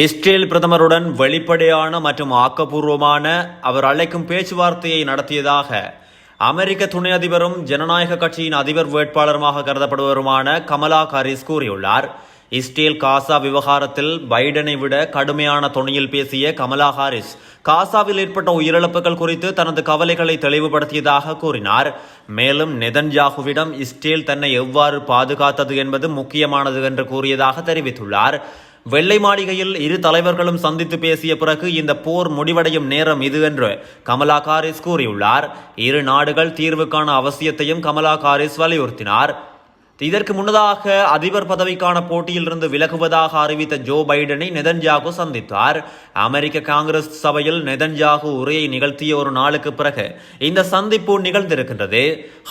Israel பிரதமருடன் வெளிப்படையான மற்றும் ஆக்கப்பூர்வமான அவர் அழைக்கும் பேச்சுவார்த்தையை நடத்தியதாக அமெரிக்க துணை அதிபரும் ஜனநாயக கட்சியின் அதிபர் வேட்பாளருமாக கருதப்படுவருமான கமலா ஹாரிஸ் கூறியுள்ளார். இஸ்ரேல் காசா விவகாரத்தில் பைடனை விட கடுமையான துணையில் பேசிய கமலா ஹாரிஸ் காசாவில் ஏற்பட்ட உயிரிழப்புகள் குறித்து தனது கவலைகளை தெளிவுபடுத்தியதாக கூறினார். மேலும் நெதன்யாகுவிடம் இஸ்ரேல் தன்னை எவ்வாறு பாதுகாத்தது என்பது முக்கியமானது என்று கூறியதாக தெரிவித்துள்ளார். வெள்ளை மாளிகையில் இரு தலைவர்களும் சந்தித்து பேசிய பிறகு இந்த போர் முடிவடையும் நேரம் இது என்று கமலா காரிஸ் கூறியுள்ளார். இரு நாடுகள் தீர்வுக்கான அவசியத்தையும் கமலா காரிஸ் வலியுறுத்தினார். இதற்கு முன்னதாக அதிபர் பதவிக்கான போட்டியிலிருந்து விலகுவதாக அறிவித்த ஜோ பைடனை நெதன்ஜாகு சந்தித்தார். அமெரிக்க காங்கிரஸ் சபையில் நெதன்ஜாகு உரையை நிகழ்த்திய ஒரு நாளுக்கு பிறகு இந்த சந்திப்பு நிகழ்ந்திருக்கின்றது.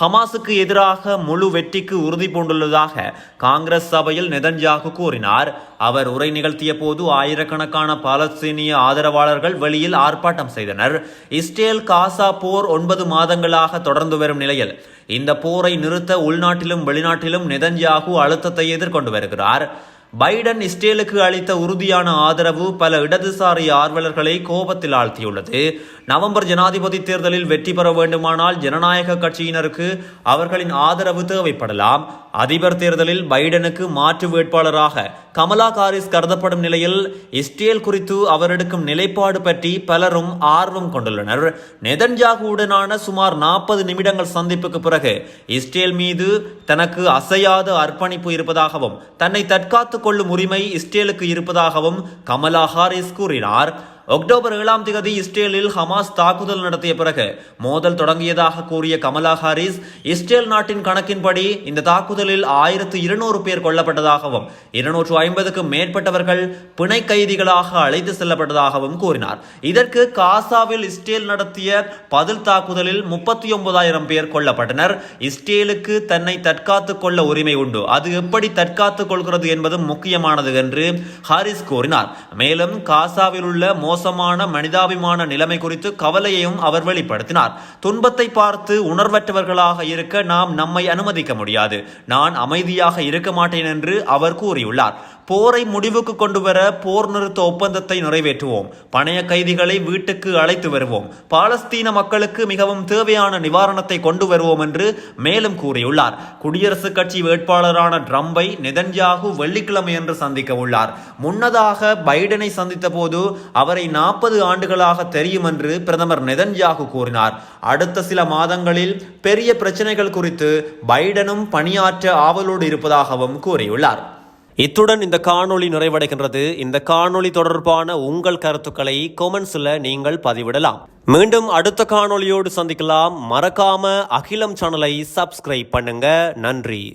ஹமாஸுக்கு எதிராக முழு வெற்றிக்கு உறுதி பூண்டுள்ளதாக காங்கிரஸ் சபையில் நெதன்ஜாகு கூறினார். அவர் உரை நிகழ்த்திய போது ஆயிரக்கணக்கான பாலஸ்தீனிய ஆதரவாளர்கள் வெளியில் ஆர்ப்பாட்டம் செய்தனர். இஸ்ரேல் காசா போர் ஒன்பது மாதங்களாக தொடர்ந்து வரும் நிலையில் இந்த போரை நிறுத்த உள்நாட்டிலும் வெளிநாட்டிலும் நெதன்யாகு அழுத்தத்தை எதிர்கொண்டு வருகிறார். பைடன் இஸ்ரேலுக்கு அளித்த உறுதியான ஆதரவு பல இடதுசாரி ஆர்வலர்களை கோபத்தில் ஆழ்த்தியுள்ளது. நவம்பர் ஜனாதிபதி தேர்தலில் வெற்றி பெற வேண்டுமானால் ஜனநாயக கட்சியினருக்கு அவர்களின் ஆதரவு தேவைப்படலாம். அதிபர் தேர்தலில் பைடனுக்கு மாற்று வேட்பாளராக கமலா காரிஸ் கருதப்படும் நிலையில் இஸ்ரேல் குறித்து அவர் எடுக்கும் நிலைப்பாடு பற்றி பலரும் ஆர்வம் கொண்டுள்ளனர். நெதன்ஜாகுவுடனான சுமார் நாற்பது நிமிடங்கள் சந்திப்புக்கு பிறகு இஸ்ரேல் மீது தனக்கு அசையாத அர்ப்பணிப்பு இருப்பதாகவும் தன்னை தற்காத்துக் கொள்ளும் உரிமை இஸ்ரேலுக்கு இருப்பதாகவும் கமலா ஹாரிஸ் கூறினார். அக்டோபர் ஏழாம் தேதி இஸ்ரேலில் ஹமாஸ் தாக்குதல் நடத்திய பிறகு மோதல் தொடங்கியதாக கூறிய கமலா ஹாரிஸ் இஸ்ரேல் நாட்டின் கணக்கின்படி இந்த தாக்குதலில் ஆயிரத்து இருநூறு பேர் கொல்லப்பட்டதாகவும் இருநூற்று ஐம்பதுக்கும் மேற்பட்டவர்கள் பிணை கைதிகளாக அழைத்து செல்லப்பட்டதாகவும் கூறினார். இதற்கு காசாவில் இஸ்ரேல் நடத்திய பதில் தாக்குதலில் முப்பத்தி ஒன்பதாயிரம் பேர் கொல்லப்பட்டனர். இஸ்ரேலுக்கு தன்னை தற்காத்துக் கொள்ள உரிமை உண்டு. அது எப்படி தற்காத்துக் கொள்கிறது என்பது முக்கியமானது என்று ஹாரிஸ் கூறினார். மேலும் காசாவில் உள்ள மோசமான மனிதாபிமான நிலைமை குறித்து கவலையையும் அவர் வெளிப்படுத்தினார். துன்பத்தை பார்த்து உணர்வற்றவர்களாக இருக்க நாம் நம்மை அனுமதிக்க முடியாது. நான் அமைதியாக இருக்க மாட்டேன் என்று அவர் கூறியுள்ளார். போரை முடிவுக்கு கொண்டு வர போர் நிறுத்த ஒப்பந்தத்தை நிறைவேற்றுவோம். பணைய கைதிகளை வீட்டுக்கு அழைத்து வருவோம். பாலஸ்தீன மக்களுக்கு மிகவும் தேவையான நிவாரணத்தை கொண்டு வருவோம் என்று மேலும் கூறியுள்ளார். குடியரசுக் கட்சி வேட்பாளரான ட்ரம்பை நெதன்யாகு வெள்ளிக்கிழமை என்று சந்திக்க உள்ளார். முன்னதாக பைடனை சந்தித்த போது அவரை நாற்பது ஆண்டுகளாக தெரியும் என்று பிரதமர் நெதன்யாகு கூறினார். அடுத்த சில மாதங்களில் பெரிய பிரச்சனைகள் குறித்து பைடனும் பணியாற்ற ஆவலோடு இருப்பதாகவும் கூறியுள்ளார். இத்துடன் இந்த காணொளி நிறைவடைகின்றது. இந்த காணொளி தொடர்பான உங்கள் கருத்துக்களை கொமெண்ட்ஸில் நீங்கள் பதிவிடலாம். மீண்டும் அடுத்த காணொளியோடு சந்திக்கலாம். மறக்காம அகிலம் சேனலை சப்ஸ்கிரைப் பண்ணுங்க. நன்றி.